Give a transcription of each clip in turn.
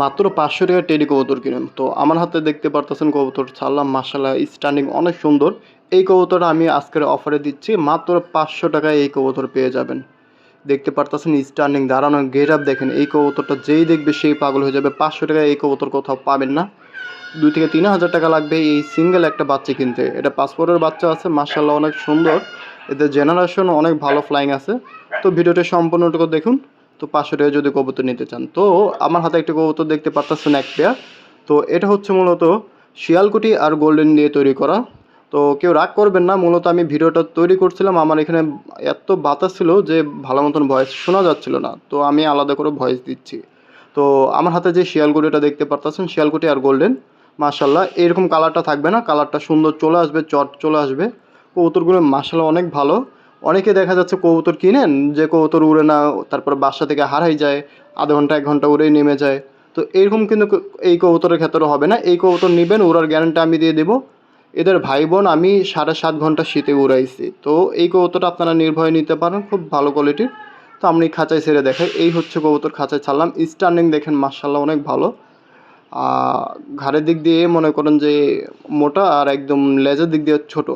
মাত্র পাঁচশো টাকা টেডি কবুতর কিনুন। তো আমার হাতে দেখতে পারতেছেন কবুতর ছাড়লাম মাসাল্লাহ স্ট্যান্ডিং অনেক সুন্দর। এই কবুতরটা আমি আজকের অফারে দিচ্ছি, মাত্র পাঁচশো টাকায় এই কবুতর পেয়ে যাবেন। দেখতে পারতেছেন স্ট্যান্ডিং দাঁড়ানো গেট আপ দেখেন, এই কবুতরটা যেই দেখবে সেই পাগল হয়ে যাবে, পাঁচশো টাকায় এই কবুতর কোথাও পাবেন না। দুই থেকে তিন হাজার টাকা লাগবে এই সিঙ্গেল একটা বাচ্চা কিনতে। এটা পাসপোর্টের বাচ্চা আছে মাসাল্লাহ অনেক সুন্দর। এদের জেনারেশন অনেক ভালো ফ্লাইং আছে। তো ভিডিওটা সম্পূর্ণটুকু দেখুন। তো পাঁচশো টাকা যদি কবুতর নিতে চান। তো আমার হাতে একটা কবুতর দেখতে পারতেছেন এক পেয়ার। তো এটা হচ্ছে মূলত শিয়ালকুটি আর গোল্ডেন দিয়ে তৈরি করা। তো কেউ রাগ করবেন না, মূলত আমি ভিডিওটা তৈরি করছিলাম। আমার এখানে এত বাতাস ছিল যে ভালো মতন ভয়েস শোনা যাচ্ছিল না। তো আমি আলাদা করে ভয়েস দিচ্ছি। তো আমার হাতে যে শিয়ালকুটিটা দেখতে পারতেছেন, শিয়ালকুটি আর গোল্ডেন মাশাল্লাহ এরকম কালারটা থাকবে না। কালারটা সুন্দর চলে আসবে, চট চলে আসবে। কবুতরগুলো মাশাল্লাহ অনেক ভালো। অনেকে দেখা যাচ্ছে কবুতর কিনেন, যে কবুতর উড়ে না, তারপর বাসা থেকে হারাই যায়, আধা ঘণ্টা, এক ঘণ্টা উড়েই নেমে যায়। তো এরকম কিন্তু এই কবুতরের ক্ষেত্রে হবে না। এই কবুতর নেবেন, উড়ার গ্যারান্টি আমি দিয়ে দেবো। এদের ভাই বোন আমি সাড়ে সাত ঘণ্টা শীতে উড়াইছি। তো এই কবুতরটা আপনারা নির্ভয়ে নিতে পারেন, খুব ভালো কোয়ালিটির তো আপনি খাঁচায় ছেড়ে দেখাই। এই হচ্ছে কবুতর খাঁচায় ছাড়লাম। স্ট্যান্ডিং দেখেন মার্শাল্লাহ অনেক ভালো। ঘাড়ের দিক দিয়ে মনে করেন যে মোটা আর একদম লেজের দিক দিয়ে ছোট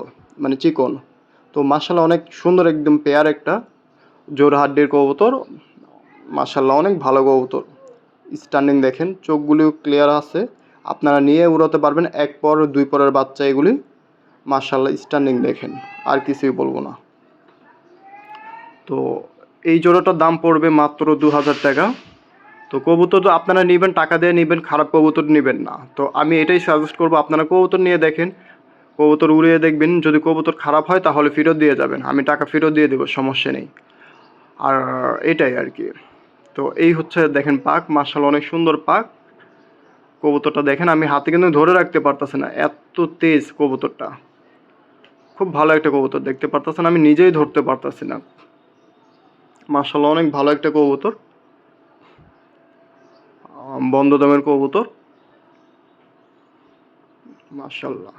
মানে চিকন। তো মার্শাল্লাহ অনেক সুন্দর একদম পেয়ার একটা জোর হাড্ডির কবুতর। মার্শাল্লাহ অনেক ভালো কবুতর। স্ট্যান্ডিং দেখেন, চোখগুলিও ক্লিয়ার আছে। আপনারা নিয়ে উড়াতে পারবেন এক পর দুই পরের বাচ্চা এগুলি। মার্শাল্লাহ স্ট্যান্ডিং দেখেন, আর কিছুই বলব না। তো এই জোড়াটার দাম পড়বে মাত্র দু হাজার টাকা। তো কবুতর তো আপনারা নেবেন, টাকা দিয়ে নেবেন, খারাপ কবুতর নেবেন না। তো আমি এটাই সাজেস্ট করব, আপনারা কবুতর নিয়ে দেখেন। কবুতর উড়িয়ে দেখবেন, যদি কবুতর খারাপ হয় তাহলে ফেরত দিয়ে যাবেন। আমি টাকা ফেরত দিয়ে দেবো, সমস্যা নেই। আর এটাই আর কি। তো এই হচ্ছে দেখেন পাক মার্শাল অনেক সুন্দর পাক। কবুতরটা দেখেন, আমি হাতে কিন্তু ধরে রাখতে পারতেছি না, এত তেজ কবুতরটা। খুব ভালো একটা কবুতর, দেখতে পারতেছেন? আমি নিজেই ধরতে পারতেছি না। মার্শাল অনেক ভালো একটা কবুতর। বন্ধ দামের কবুতর। মার্শাল্লাহ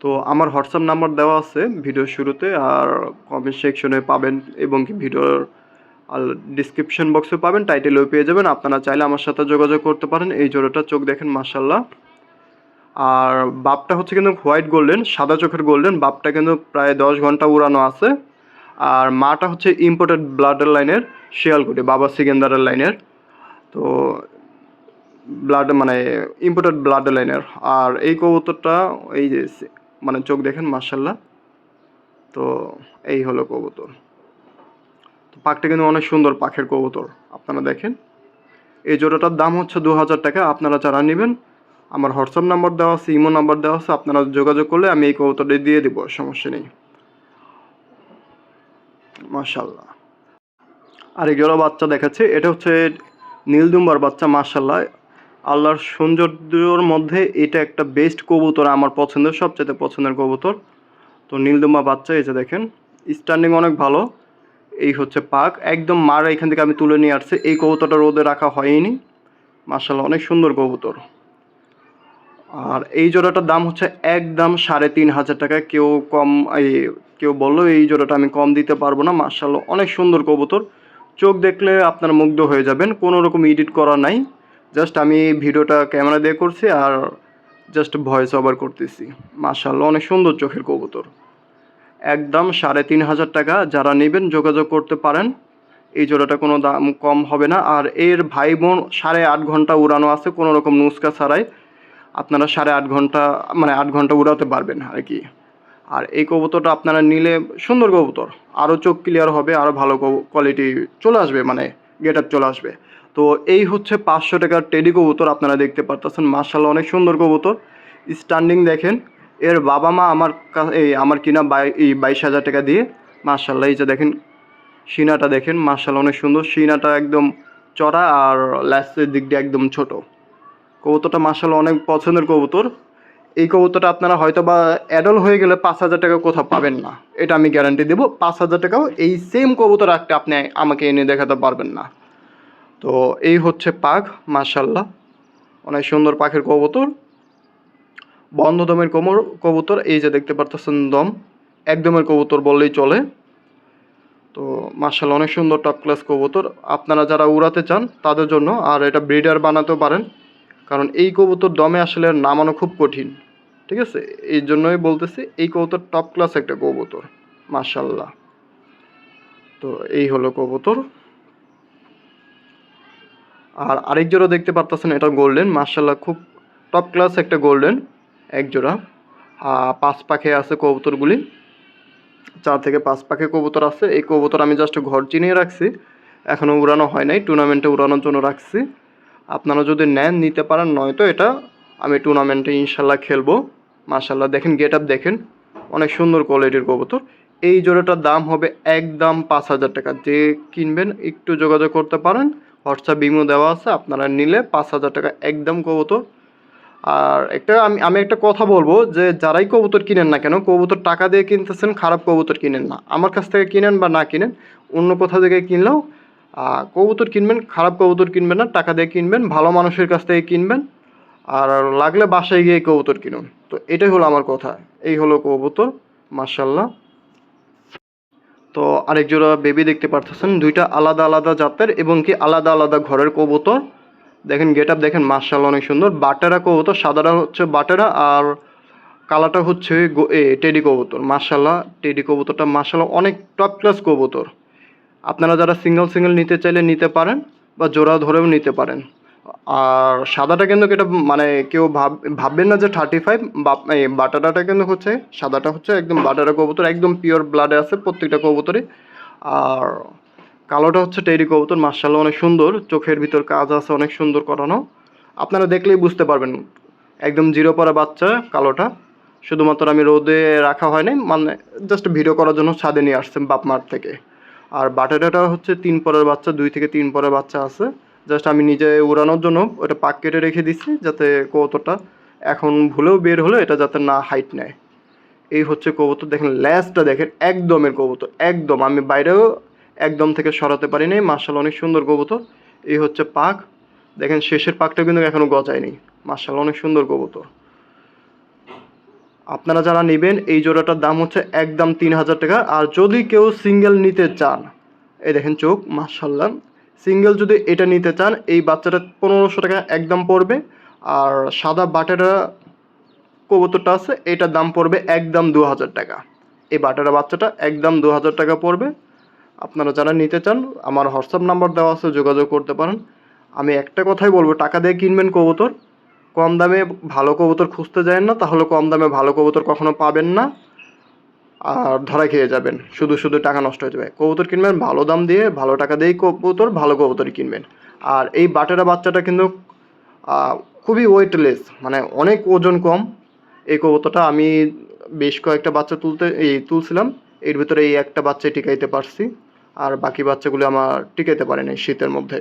তো আমার হোয়াটসঅ্যাপ নাম্বার দেওয়া আছে ভিডিওর শুরুতে আর কমেন্ট সেকশনে পাবেন এবং কি ভিডিওর আর ডিসক্রিপশন বক্সে পাবেন টাইটেলেও পেয়ে যাবেন। আপনারা চাইলে আমার সাথে যোগাযোগ করতে পারেন। এই জোড়াটা চোখ দেখেন মার্শাল্লাহ আর বাপটা হচ্ছে কিন্তু হোয়াইট গোল্ডেন সাদা চোখের গোল্ডেন বাপটা কিন্তু প্রায় দশ ঘণ্টা উড়ানো আছে। আর মাটা হচ্ছে ইম্পোর্টেড ব্লাডের লাইনের শিয়ালকুটি বাবা সিকেন্দারের লাইনের তো ব্লাড মানে ইম্পোর্টেড ব্লাড লাইনের আর এই কবুতরটা, এই যে মানে চোখ দেখেন মার্শাল্লাহ তো এই হলো কবুতর। তো পাখটা কিন্তু অনেক সুন্দর পাখের কবুতর, আপনারা দেখেন। এই জোড়াটার দাম হচ্ছে দু হাজার টাকা, আপনারা যারা নেবেন, আমার হোয়াটসঅ্যাপ নাম্বার দেওয়া আছে, ইমো নাম্বার দেওয়া আছে, আপনারা যোগাযোগ করলে আমি এই কবুতরটি দিয়ে দিব, সমস্যা নেই। মার্শাল্লাহ আর এই জোড়া বাচ্চা দেখাচ্ছে, এটা হচ্ছে নীলদুম্বার বাচ্চা মার্শাল্লাহ আল্লাহর সৌন্দর্যর মধ্যে এটা একটা বেস্ট কবুতর আমার পছন্দের সবচেয়ে পছন্দের কবুতর। তো নীলদুম্বা বাচ্চা, এই যে দেখেন স্ট্যান্ডিং অনেক ভালো। এই হচ্ছে পাক। একদম মার এখান থেকে আমি তুলে নিয়ে আসছি। এই কবুতরটা রোদে রাখা হয়নি। মার্শাল্লাহ অনেক সুন্দর কবুতর। আর এই জোড়াটার দাম হচ্ছে একদম সাড়ে তিন হাজার টাকা। কেউ কম কেউ বলল, এই জোড়াটা আমি কম দিতে পারব না। মার্শাল অনেক সুন্দর কবুতর। চোখ দেখলে আপনার মুগ্ধ হয়ে যাবেন। কোনো রকম এডিট করা নাই। জাস্ট আমি ভিডিওটা ক্যামেরা দিয়ে করছি আর জাস্ট ভয়েস ওভার করতেছি। মার্শাল্লাহ অনেক সুন্দর চোখের কবুতর। একদম সাড়ে তিন হাজার টাকা যারা নেবেন যোগাযোগ করতে পারেন। এই জোড়াটা কোনো দাম কম হবে না। আর এর ভাই বোন সাড়ে আট ঘণ্টা উড়ানো আছে, কোনো রকম নুস্কা ছাড়াই। আপনারা সাড়ে আট ঘণ্টা মানে আট ঘণ্টা উড়াতে পারবেন আর কি। আর এই কবুতরটা আপনারা নিলে সুন্দর কবুতর। আরও চোখ ক্লিয়ার হবে আরও ভালো কোয়ালিটি চলে আসবে মানে গেট আপ চলে আসবে। তো এই হচ্ছে পাঁচশো টাকার টেডি কবুতর আপনারা দেখতে পারতেছেন। মার্শাল্লাহ অনেক সুন্দর কবুতর। স্ট্যান্ডিং দেখেন, এর বাবা মা আমার এই আমার কিনা বাই, এই বাইশ হাজার টাকা দিয়ে। মার্শাল্লাহ এই যে দেখেন, সিনাটা দেখেন মার্শাল্লাহ অনেক সুন্দর। সিনাটা একদম চড়া আর ল্যাসের দিক দিয়ে একদম ছোট। কবুতরটা মার্শাল্লাহ অনেক পছন্দের কবুতর। এই কবুতরটা আপনারা হয়তো বা অ্যাডল হয়ে গেলে পাঁচ হাজার টাকা কোথাও পাবেন না। এটা আমি গ্যারান্টি দেবো, পাঁচ হাজার টাকাও এই সেম কবুতর একটা আপনি আমাকে এনে দেখাতে পারবেন না। তো এই হচ্ছে পাখ মার্শাল্লাহ অনেক সুন্দর পাখির কবুতর। বন্ধ দমের কোমর, কবুতর, এই যে দেখতে পারতেছেন দম, একদমের কবুতর বললেই চলে। তো মার্শাল অনেক সুন্দর টপ ক্লাস কবুতর। আপনারা যারা উড়াতে চান, তাদের জন্য, আর এটা ব্রিডার বানাতেও পারেন। কারণ এই কবুতর দমে আসলে নামানো খুব কঠিন। ঠিক আছে? এই জন্যই বলতেছি, এই কবুতর টপ ক্লাস একটা কবুতর। মার্শাল্লাহ তো এই হলো কবুতর। আর আরেক জোড়া দেখতে পারতেছেন, এটা গোল্ডেন মার্শাল্লাহ খুব টপ ক্লাস একটা গোল্ডেন এক জোড়া। পাঁচ পাখে আছে কবুতরগুলি। চার থেকে পাঁচ পাখে কবুতর আছে। এই কবুতর আমি জাস্ট ঘর চিনিয়ে রাখছি। এখনও উড়ানো হয় নাই টুর্নামেন্টে উড়ানোর জন্য রাখছি। আপনারা যদি নেন, নিতে পারেন, নয়তো এটা আমি টুর্নামেন্টে ইনশাল্লাহ খেলব। মার্শাল্লাহ দেখেন গেট আপ দেখেন, অনেক সুন্দর কোয়ালিটির কবুতর। এই জোড়াটার দাম হবে একদম পাঁচ হাজার টাকা। যে কিনবেন, একটু যোগাযোগ করতে পারেন। হোয়াটসঅ্যাপ বিমো দেওয়া আছে, আপনারা নিলে পাঁচ হাজার টাকা একদম কবুতর। আর একটা আমি আমি একটা কথা বলব যে, যারাই কবুতর কিনেন না কেন, কবুতর টাকা দিয়ে কিনতেছেন, খারাপ কবুতর কিনেন না। আমার কাছ থেকে কিনেন বা না কিনেন, অন্য কোথাও থেকে কিনলেও কবুতর কিনবেন, খারাপ কবুতর কিনবেন না, টাকা দিয়ে কিনবেন, ভালো মানুষের কাছ থেকে কিনবেন, আর লাগলে বাসায় গিয়ে কবুতর কিনুন। তো এটাই হলো আমার কথা, এই হলো কবুতর মার্শাল্লাহ তো আরেক জোড়া বেবি দেখতে পারতেছেন। দুইটা আলাদা আলাদা জাতের এবং কি আলাদা আলাদা ঘরের কবুতর। দেখেন গেট আপ দেখেন মার্শাল অনেক সুন্দর। বাটেরা কবুতর, সাদাটা হচ্ছে বাটেরা আর কালাটা হচ্ছে এ টেডি কবুতর। মার্শাল্লাহ টেডি কবুতরটা মার্শাল্লাহ অনেক টপ ক্লাস কবুতর। আপনারা যারা সিঙ্গেল সিঙ্গেল নিতে চাইলে নিতে পারেন বা জোড়া ধরেও নিতে পারেন। আর সাদাটা কিন্তু এটা মানে কেউ ভাব, ভাববেন না যে থার্টি ফাইভ বাটাটাটা কিন্তু হচ্ছে, সাদাটা হচ্ছে একদম বাটাটা কবুতর, একদম পিওর ব্লাডে আছে প্রত্যেকটা কবুতরই। আর কালোটা হচ্ছে টেরি কবুতর মার্শাল্লাহ অনেক সুন্দর, চোখের ভিতর কাজ আছে অনেক সুন্দর করানো। আপনারা দেখলেই বুঝতে পারবেন, একদম জিরো পরা বাচ্চা কালোটা। শুধুমাত্র আমি রোদে রাখা হয়নি মানে জাস্ট ভিডিও করার জন্য ছাদে নিয়ে আসছেন বাপ মার থেকে। আর বাটাটাটা হচ্ছে তিন পরের বাচ্চা, দুই থেকে তিন পরের বাচ্চা আছে। জাস্ট আমি নিজে উড়ানোর জন্য ওটা পাক কেটে রেখে দিচ্ছি যাতে কবুতরটা এখন ভুলেও বের হলে এটা যাতে না হাইট নেয়। এই হচ্ছে কবুতর, দেখেন ল্যাসটা দেখেন, একদমের কবুতর, একদম। আমি বাইরেও একদম থেকে সরাতে পারি নাই মার্শাল অনেক সুন্দর কবুতর। এই হচ্ছে পাক। দেখেন শেষের পাকটা কিন্তু এখনও গজায়নি। মার্শাল অনেক সুন্দর কবুতর। আপনারা যারা নেবেন, এই জোড়াটার দাম হচ্ছে একদম তিন হাজার টাকা। আর যদি কেউ সিঙ্গেল নিতে চান, এই দেখেন চোখ মার্শাল্লাহ সিঙ্গেল যদি এটা নিতে চান, এই বাচ্চাটা পনেরোশো টাকা একদম পড়বে। আর সাদা বাটাটা কবুতরটা আছে, এটার দাম পড়বে একদম দু হাজার টাকা। এই বাটারা বাচ্চাটা একদম দু হাজার টাকা পড়বে। আপনারা যারা নিতে চান, আমার হোয়াটসঅ্যাপ নাম্বার দেওয়া আছে, যোগাযোগ করতে পারেন। আমি একটা কথাই বলব, টাকা দিয়ে কিনবেন কবুতর, কম দামে ভালো কবুতর খুঁজতে যায় না, তাহলে কম দামে ভালো কবুতর কখনো পাবেন না। আর ধরা খেয়ে যাবেন। শুধু শুধু টাকা নষ্ট হয়ে যাবে। কবুতর কিনবেন, ভালো দাম দিয়ে, ভালো টাকা দিয়েই কবুতর, ভালো কবুতরই কিনবেন। আর এই বাটেরা বাচ্চাটা কিন্তু খুবই ওয়েটলেস মানে অনেক ওজন কম। এই কবুতরটা আমি বেশ কয়েকটা বাচ্চা তুলতে, এই তুলছিলাম। এর ভিতরে এই একটা বাচ্চা টিকাইতে পারছি। আর বাকি বাচ্চাগুলো আমার টিকাইতে পারেনি শীতের মধ্যে।